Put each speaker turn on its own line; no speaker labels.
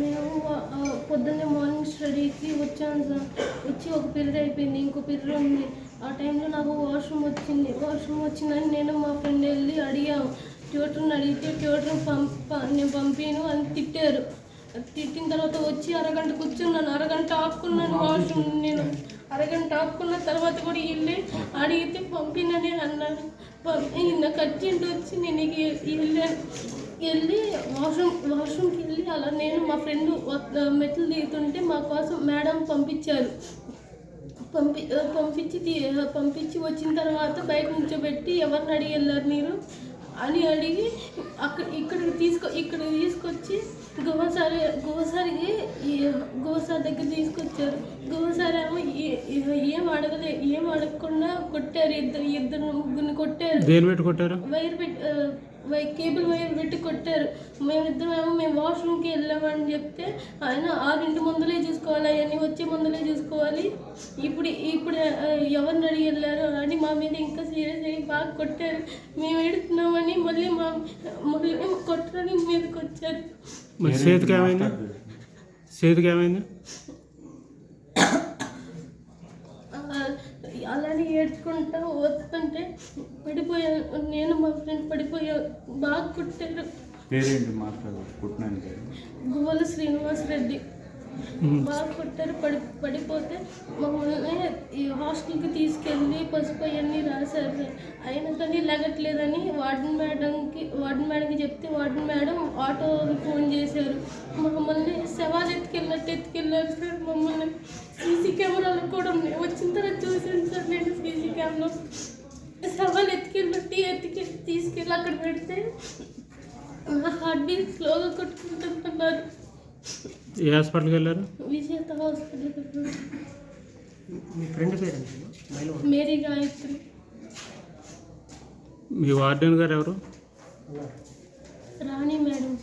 మేము పొద్దున్నే మార్నింగ్ స్టడీకి వచ్చాను సార్. వచ్చి ఒక పీరియడ్ అయిపోయింది ఇంకో పీరియడ్ ఉంది. ఆ టైంలో నాకు వాష్రూమ్ వచ్చింది. వాష్రూమ్ వచ్చిందని నేను మా ఫ్రెండ్ వెళ్ళి అడిగాము ట్యూటర్ని అడిగితే ట్యూటర్ పంప నేను పంపాను అని తిట్టారు. తిట్టిన తర్వాత వచ్చి అరగంట కూర్చున్నాను. అరగంట ఆపుకున్నాను వాష్రూమ్ నేను. అరగంట ఆపుకున్న తర్వాత కూడా వెళ్ళి అడిగితే పంపినని అన్నాను. పంపి నాకు అర్జెంట్ వచ్చి నేను వెళ్ళాను వెళ్ళి వాష్రూమ్ వాష్రూమ్కి వెళ్ళి అలా నేను మా ఫ్రెండ్ మెట్లు దిగుతుంటే మా కోసం మేడం పంపించారు. పంపి పంపించి పంపించి వచ్చిన తర్వాత బయట నుంచోబెట్టి ఎవరిని అడిగి వెళ్ళారు మీరు? అని అడిగి అక్కడ ఇక్కడికి తీసుకో ఇక్కడ తీసుకొచ్చి గోసారి గోసారికి దగ్గర తీసుకొచ్చారు. గోసారి ఏమో ఏ- అడగలే ఏం అడగకుండా కొట్టారు ఇద్దరు ఇద్దరు ముగ్గురిని కొట్టారు.
దేని పెట్టి కొట్టారు?
వైర్ పెట్టి కేబుల్ వైర్ పెట్టి కొట్టారు. మేమిద్దరం ఏమో మేము వాష్రూమ్కి వెళ్ళామని చెప్తే ఆయన ఆరింటి ముందులే చూసుకోవాలి అవన్నీ వచ్చే ముందులే చూసుకోవాలి. ఇప్పుడు ఇప్పుడు ఎవరిని అడిగి వెళ్ళారు అని మా మీద ఇంకా సీరియస్ అయ్యి బాగా కొట్టారు. మేము ఎడుతున్నామని మళ్ళీ మా మళ్ళీ కొట్టడానికి మీదకి వచ్చారు
మరి చేతికి ఏమైంది? చేతికి ఏమైంది?
అలానే ఏడ్చుకుంటా వస్తుంటే పడిపోయాను నేను మా ఫ్రెండ్ పడిపోయా బాగా కొట్టారు.
పేరేంటి మాట్లాడు కుట్టినాను
గువ్వల శ్రీనివాస్ రెడ్డి. బాగా కొట్టారు పడి పడిపోతే మమ్మల్ని ఈ హాస్టల్కి తీసుకెళ్ళి పసుపు అవన్నీ రాశారు. అయినా కానీ లెగట్లేదని వార్డెన్ మేడంకి వార్డెన్ మేడంకి చెప్తే వార్డెన్ మేడం ఆటోకి ఫోన్ చేశారు. మమ్మల్ని శవాజ్ ఎత్తుకెళ్ళినట్టు ఎత్తుకెళ్ళారు సార్ మమ్మల్ని. సీసీ కెమెరాలు కూడా ఉన్నాయి. వచ్చిన తర్వాత చూసాను సార్ నేను సీసీ కెమెరా. శవాలు ఎత్తుకెళ్ళినట్టు ఎత్తుకెళ్ళి తీసుకెళ్ళి అక్కడ పెడితే హార్ట్ బీట్ స్లోగా కొట్టుకుంటున్నారు
ఏ హాస్పిటల్కి వెళ్ళారు?
విజేత
మీ ఫ్రెండ్ పేరు
మేరీ గాయత్రి.
మీ వార్డెన్ గారు ఎవరు?
రాణి మేడం.